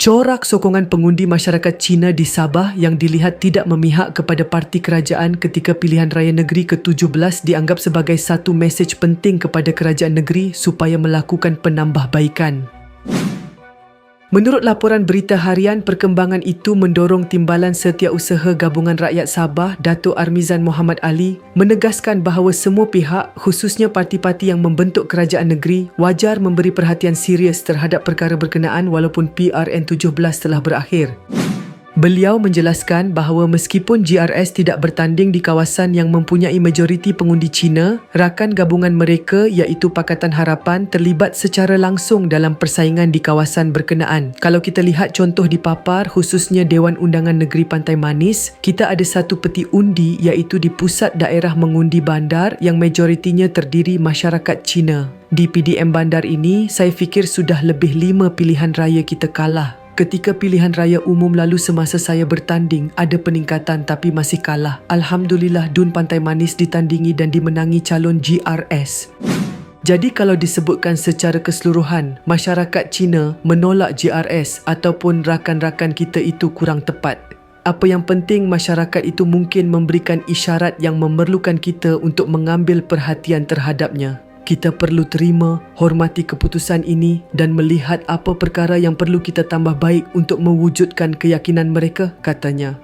Corak sokongan pengundi masyarakat Cina di Sabah yang dilihat tidak memihak kepada parti kerajaan ketika pilihan raya negeri ke-17 dianggap sebagai satu mesej penting kepada kerajaan negeri supaya melakukan penambahbaikan. Menurut laporan berita harian, perkembangan itu mendorong Timbalan Setiausaha Gabungan Rakyat Sabah, Datuk Armizan Muhammad Ali, menegaskan bahawa semua pihak, khususnya parti-parti yang membentuk kerajaan negeri, wajar memberi perhatian serius terhadap perkara berkenaan walaupun PRN17 telah berakhir. Beliau menjelaskan bahawa meskipun GRS tidak bertanding di kawasan yang mempunyai majoriti pengundi Cina, rakan gabungan mereka iaitu Pakatan Harapan terlibat secara langsung dalam persaingan di kawasan berkenaan. Kalau kita lihat contoh di Papar, khususnya Dewan Undangan Negeri Pantai Manis, kita ada satu peti undi iaitu di pusat daerah mengundi bandar yang majoritinya terdiri masyarakat Cina. Di PDM bandar ini, saya fikir sudah lebih lima pilihan raya kita kalah. Ketika pilihan raya umum lalu semasa saya bertanding, ada peningkatan tapi masih kalah. Alhamdulillah Dun Pantai Manis ditandingi dan dimenangi calon GRS. Jadi kalau disebutkan secara keseluruhan, masyarakat Cina menolak GRS ataupun rakan-rakan kita itu kurang tepat. Apa yang penting masyarakat itu mungkin memberikan isyarat yang memerlukan kita untuk mengambil perhatian terhadapnya. Kita perlu terima, hormati keputusan ini dan melihat apa perkara yang perlu kita tambah baik untuk mewujudkan keyakinan mereka, katanya.